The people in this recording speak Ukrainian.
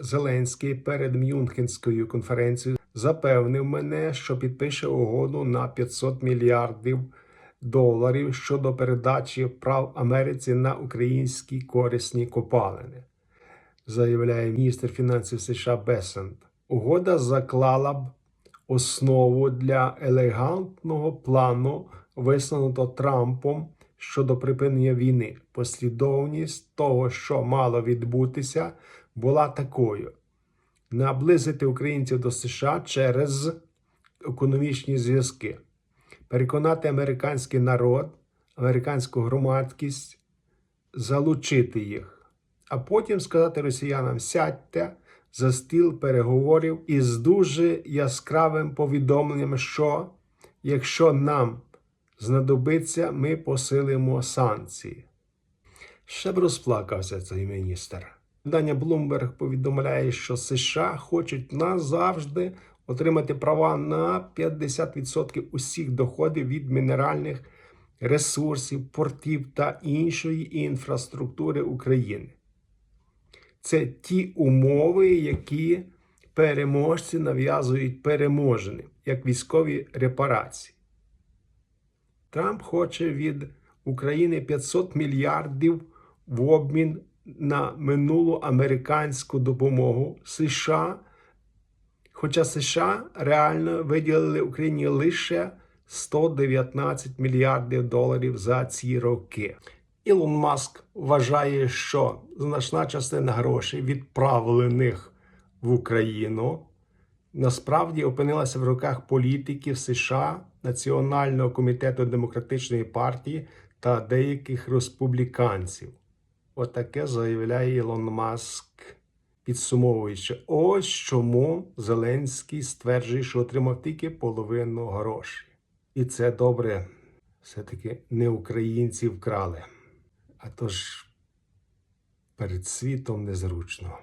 Зеленський перед Мюнхенською конференцією запевнив мене, що підпише угоду на 500 мільярдів доларів щодо передачі прав Америці на українські корисні копалини, заявляє міністр фінансів США Бесент. Угода заклала б основу для елегантного плану, висунуто Трампом щодо припинення війни. Послідовність того, що мало відбутися, була такою: наблизити українців до США через економічні зв'язки, переконати американський народ, американську громадськість, залучити їх, а потім сказати росіянам: сядьте за стіл переговорів із дуже яскравим повідомленням, що якщо нам знадобиться, ми посилимо санкції. Ще б розплакався цей міністр. Видання Bloomberg повідомляє, що США хочуть назавжди отримати права на 50% усіх доходів від мінеральних ресурсів, портів та іншої інфраструктури України. Це ті умови, які переможці нав'язують переможеним, як військові репарації. Трамп хоче від України 500 мільярдів в обмін на минулу американську допомогу США. Хоча США реально виділили Україні лише 119 мільярдів доларів за ці роки. Ілон Маск вважає, що значна частина грошей, відправлених в Україну, насправді опинилася в руках політиків США, Національного комітету демократичної партії та деяких республіканців. Отаке заявляє Ілон Маск, підсумовуючи, ось чому Зеленський стверджує, що отримав тільки половину грошей. І це добре, все-таки не українці вкрали. А то ж перед світом незручно.